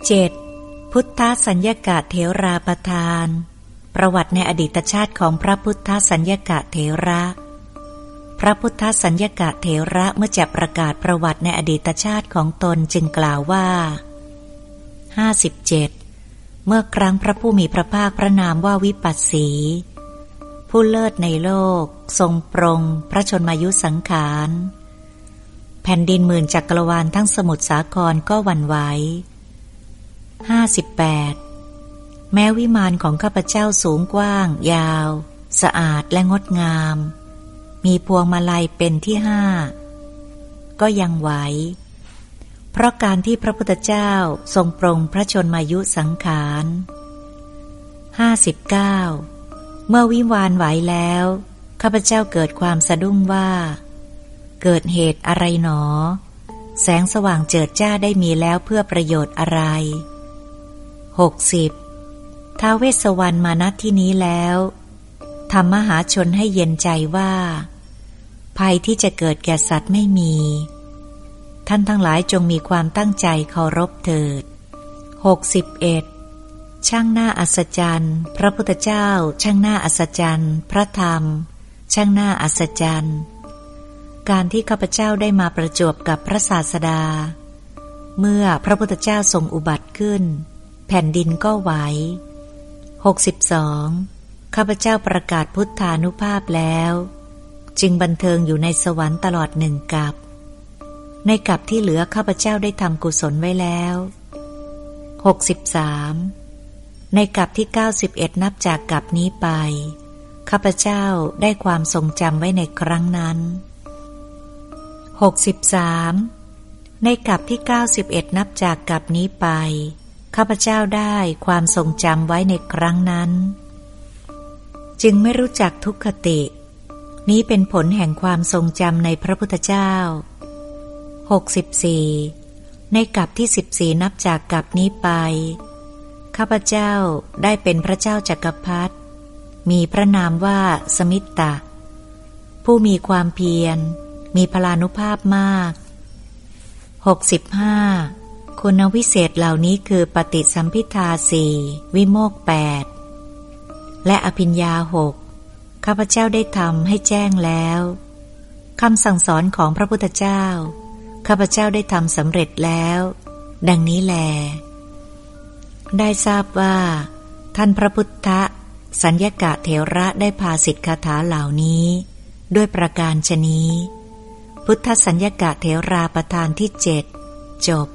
7. พุทธสัญญกะเถราประทาน ประวัติในอดีตชาติของพระพุทธสัญญกะเถระ พระพุทธสัญญกะเถระเมื่อจะประกาศประวัติในอดีตชาติของตนจึงกล่าวว่า 57. เมื่อครั้งพระผู้มีพระภาคพระนามว่าวิปัสสี ผู้เลิศในโลก ทรงปรงพระชนมายุสังขาร แผ่นดินหมื่นจักรวาลทั้งสมุทรสาครก็วันไหว ห้าสิบแปดแม้วิมานของข้าพเจ้าสูงกว้าง ยาว สะอาดและงดงาม มีพวงมาลัยเป็นที่ห้า ก็ยังไหว เพราะการที่พระพุทธเจ้าทรงปรงพระชนมายุสังขารห้าสิบเก้าเมื่อวิวานไหวแล้ว ข้าพเจ้าเกิดความสะดุ้งว่า เกิดเหตุอะไรหนอ แสงสว่างเจิดจ้าได้มีแล้วเพื่อประโยชน์อะไร 60. ท้าเวสวรรณมานัดที่นี้แล้วทำมหาชนให้เย็นใจว่า ภัยที่จะเกิดแก่สัตว์ไม่มี ท่านทั้งหลายจงมีความตั้งใจเคารพเถิด 61. ช่างหน้าอัศจรรย์ พระพุทธเจ้า ช่างหน้าอัศจรรย์ พระธรรม ช่างหน้าอัศจรรย์การที่ข้าพเจ้าได้มาประจวบกับพระศาสดา เมื่อพระพุทธเจ้าทรงอุบัติขึ้น ผ่นดินก็ไหว 62. ข้าพเจ้าประกาศพุทธานุภาพแล้ว จึงบันเทิงอยู่ในสวรรค์ตลอดหนึ่งกับในกับที่เหลือข้าพเจ้าได้ทำกุศลไว้แล้ว 63. ในกับที่ 91 นับจากกับนี้ไป ข้าพเจ้าได้ความทรงจำไว้ในครั้งนั้น 63 ในกับที่ 91 นับจากกับนี้ไป ข้าพเจ้าได้ความทรงจำไว้ในครั้งนั้น จึงไม่รู้จักทุกขติ นี้เป็นผลแห่งความทรงจำในพระพุทธเจ้า 64 ในกับที่ 14 นับจากกับนี้ไป ข้าพเจ้าได้เป็นพระเจ้าจักรพรรดิมีพระนามว่าสมิตตะ ผู้มีความเพียร มีพลานุภาพมาก 65. คุณวิเศษเหล่านี้คือปฏิสัมพิทาสี่วิโมกแปดและอภิญญาหกข้าพเจ้าได้ทำให้แจ้งแล้วคำสั่งสอนของพระพุทธเจ้า ข้าพเจ้าได้ทำสำเร็จแล้ว ดังนี้แล ได้ทราบว่า ท่านพระพุทธสัญญกะเถระได้พาสิทธิคาถาเหล่านี้ ด้วยประการชนี้ พุทธสัญญกะเถราประธานที่เจ็ดจบ